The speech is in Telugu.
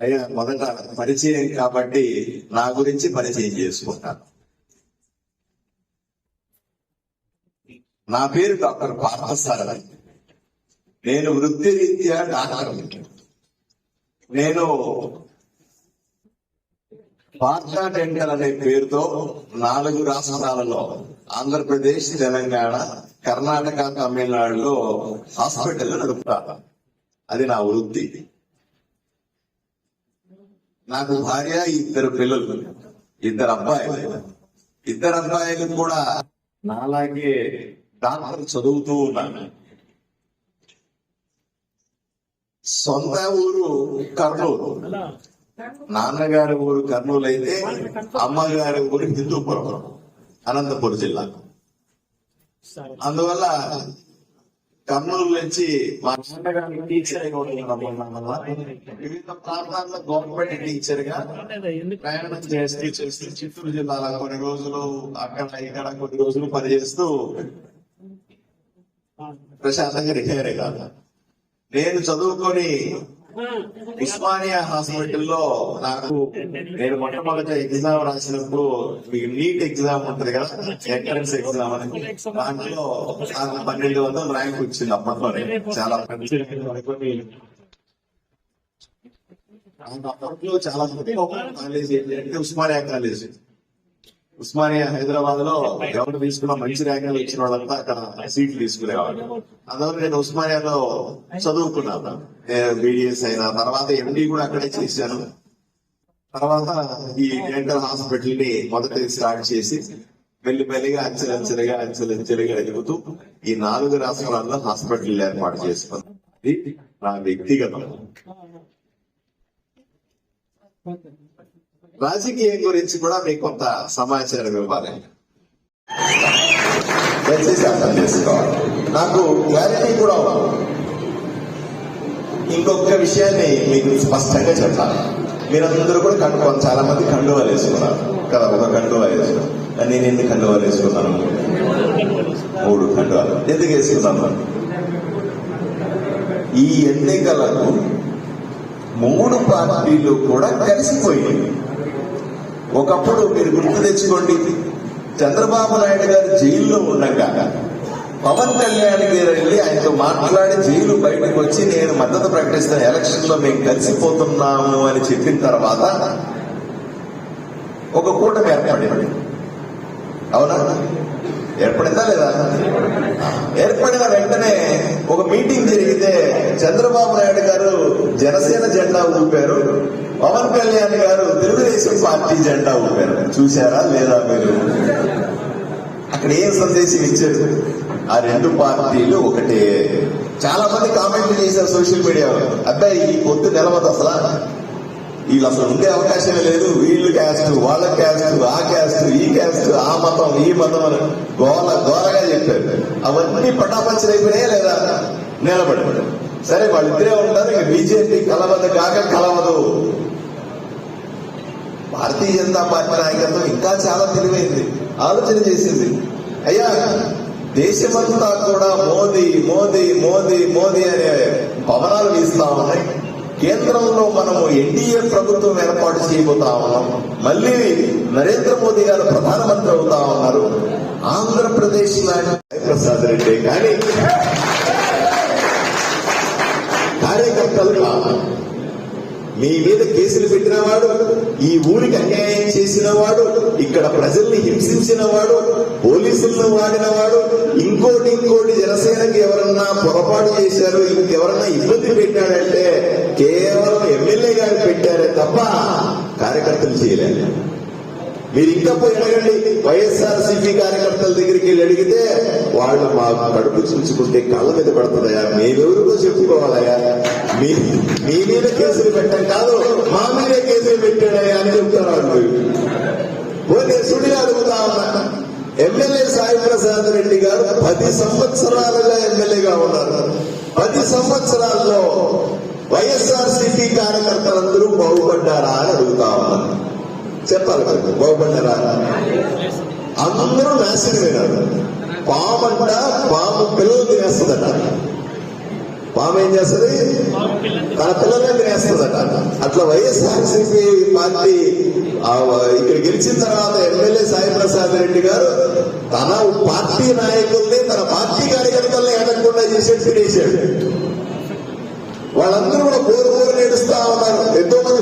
అయ్యా మొదట పరిచయం కాబట్టి నా గురించి పరిచయం చేసుకుంటాను. నా పేరు డాక్టర్ పార్థసారథి నేను వృత్తిరీత్యా డాక్టర్. నేను పార్థా డెంటల్ అనే పేరుతో నాలుగు రాష్ట్రాలలో ఆంధ్రప్రదేశ్ తెలంగాణ కర్ణాటక తమిళనాడులో హాస్పిటల్ నడుపుతాను. అది నా వృత్తి. నాకు భార్య ఇద్దరు పిల్లలు ఇద్దరు అబ్బాయిలు ఇద్దరు అబ్బాయిలు కూడా నాలాగే డాక్టర్ చదువుతూ ఉన్నాను సొంత ఊరు కర్నూలు నాన్నగారి ఊరు కర్నూలు అయితే అమ్మగారి ఊరు హిందూపురం అనంతపురం జిల్లా అందువల్ల కర్నూలు నుంచి మా నాన్నగారి టీచర్ వివిధ ప్రాంతాల్లో గవర్నమెంట్ టీచర్గా ప్రయాణం చేస్తూ చేస్తూ చిత్తూరు జిల్లాలో కొన్ని రోజులు అక్కడ ఇక్కడ కొన్ని రోజులు పనిచేస్తూ ప్రశాంతంగా రిటైర్ అయ్యాను నేను చదువుకొని ఉస్మానియా హాస్పిటల్లో నాకు నేను మొట్టమొదటి ఎగ్జామ్ రాసినప్పుడు మీకు నీట్ ఎగ్జామ్ ఉంటది కదా ఎంట్రన్స్ ఎగ్జామ్ అని. దాంట్లో నాకు పన్నెండు వందల ర్యాంక్ వచ్చింది అప్పట్లోనే. చాలా అప్పట్లో చాలా మంది ఉస్మానియా కాలేజీ ఉస్మానియా హైదరాబాద్లో ఎవరు తీసుకున్న మంచి ర్యాంకులు ఇచ్చిన వాళ్ళంతా అక్కడ సీట్లు తీసుకునేవాళ్ళు అందువల్ల నేను ఉస్మానియాలో చదువుకున్నాను. బీడిఎస్ అయిన తర్వాత ఎండి కూడా అక్కడే చేశాను. తర్వాత ఈ డెంటల్ హాస్పిటల్ని మొదట స్టార్ట్ చేసి మెల్లి మెల్లిగా అంచెలంచెలుగా అంచెలంచెలుగా ఎదుగుతూ ఈ నాలుగు రాష్ట్రాల్లో హాస్పిటల్ ఏర్పాటు చేసుకున్నాను. ఇది నా వ్యక్తిగతం. రాజకీయం గురించి కూడా మీకు కొంత సమాచారం ఇవ్వాలి. దయచేసి అర్థం చేసుకోవాలి. నాకు క్లారిటీ కూడా ఇంకొక విషయాన్ని మీకు స్పష్టంగా చెప్పాలి. మీరందరూ కూడా కండువ చాలా మంది కండువాలు వేసుకున్నారు. కదా ఒక కండువా వేసుకున్నారు. నేను ఎన్ని కండువాలు వేసుకున్నాను? మూడు కండువాలు. ఎందుకు వేసుకున్నాను? ఈ ఎన్నికలకు మూడు పార్టీలు కూడా కలిసిపోయాయి. ఒకప్పుడు మీరు గుర్తు తెచ్చుకోండి చంద్రబాబు నాయుడు గారు జైల్లో ఉండగా పవన్ కళ్యాణ్ గారు వెళ్ళి ఆయనతో మాట్లాడి జైలు బయటకు వచ్చి నేను మద్దతు ప్రకటిస్తున్న ఎలక్షన్లో మేము కలిసిపోతున్నాము అని చెప్పిన తర్వాత ఒక కూటమి ఏర్పడింది. అవునా? ఏర్పడిందా లేదా? ఏర్పడిన వెంటనే ఒక మీటింగ్ జరిగితే చంద్రబాబు నాయుడు గారు జనసేన జెండా ఊపారు. పవన్ కళ్యాణ్ గారు తెలుగుదేశం పార్టీ జెండా ఊపారు. చూశారా లేదా మీరు? అక్కడ ఏం సందేశం ఇచ్చారు? ఆ రెండు పార్టీలు ఒకటే. చాలా మంది కామెంట్లు చేశారు సోషల్ మీడియా అబ్బాయి ఈ పొత్తు నిలవదు అసలు. వీళ్ళు అసలు ఉండే అవకాశమే లేదు. వీళ్ళు క్యాస్ట్ వాళ్ళ క్యాస్ట్ ఆ క్యాస్ట్ ఈ క్యాస్ట్ ఆ మతం ఈ మతం అని గోల గోలగా చెప్పారు. అవన్నీ పటాపంచలు అయిపోయినాయా లేదా? నిలబడి. సరే వాళ్ళిద్దరే ఉంటారు. ఇక బీజేపీ కలవదు కాక కలవదు. భారతీయ జనతా పార్టీ నాయకత్వం ఇంకా చాలా తెలివైంది ఆలోచన చేసింది. అయ్యా దేశమంతా కూడా మోదీ మోదీ మోదీ మోదీ అనే భవనాలు వీస్తా ఉన్నాయి. కేంద్రంలో మనము ఎన్డీఏ ప్రభుత్వం ఏర్పాటు చేయబోతా ఉన్నాం. మళ్ళీ నరేంద్ర మోదీ గారు ప్రధానమంత్రి అవుతా ఉన్నారు. ఆంధ్రప్రదేశ్ లాంటి ప్రసాద్ రెడ్డి కానీ కార్యకర్తలుగా మీ మీద కేసులు పెట్టినవాడు ఈ ఊరికి అన్యాయం చేసిన వాడు ఇక్కడ ప్రజల్ని హింసించిన వాడు పోలీసులను వాడినవాడు ఇంకోటి ఇంకోటి జనసేనకి ఎవరన్నా పొరపాటు చేశారు ఇంకెవరన్నా ఇబ్బంది పెట్టాడంటే కేవలం ఎమ్మెల్యే గారు పెట్టారే తప్ప కార్యకర్తలు చేయలేదు మీరు ఇంకా పోయి అడగండి వైఎస్ఆర్ సిపి కార్యకర్తల దగ్గరికి వెళ్ళి అడిగితే వాళ్ళు మా కడుపు చూసుకుంటే కళ్ళ మీద పడుతుందయా మేమెవరికో చెప్పుకోవాలయా మీ మీద కేసులు పెట్టాం కాదు మా మీద కేసులు పెట్టాడయ్యా అని చెప్తారు పోతే సుడిగా అడుగుతా ఉన్నా. ఎమ్మెల్యే సాయి ప్రసాద్ రెడ్డి గారు పది సంవత్సరాలుగా ఎమ్మెల్యేగా ఉన్నారు. పది సంవత్సరాల్లో వైఎస్ఆర్ సిపి కార్యకర్తలందరూ బాగుపడ్డారా అని అడుగుతా ఉన్నారు చెప్పాలి కదా బాగుపడ్డారా? అందరూ నాశనమైనారు. పామంట పాము పిల్లలు తినేస్తుందట. ఆమె ఏం చేస్తుంది? తన పిల్లలే తినేస్తుందట అట్లా వైఎస్ఆర్సీపీ పార్టీ ఇక్కడ గెలిచిన తర్వాత ఎమ్మెల్యే సాయి ప్రసాద్ రెడ్డి గారు తన పార్టీ నాయకుల్ని తన పార్టీ కార్యకర్తల్ని ఎడకుండా చేసేట్టు తినేసాడు వాళ్ళందరూ కూడా బోరు బోరు నేడుస్తా ఉన్నారు. ఎంతో మంది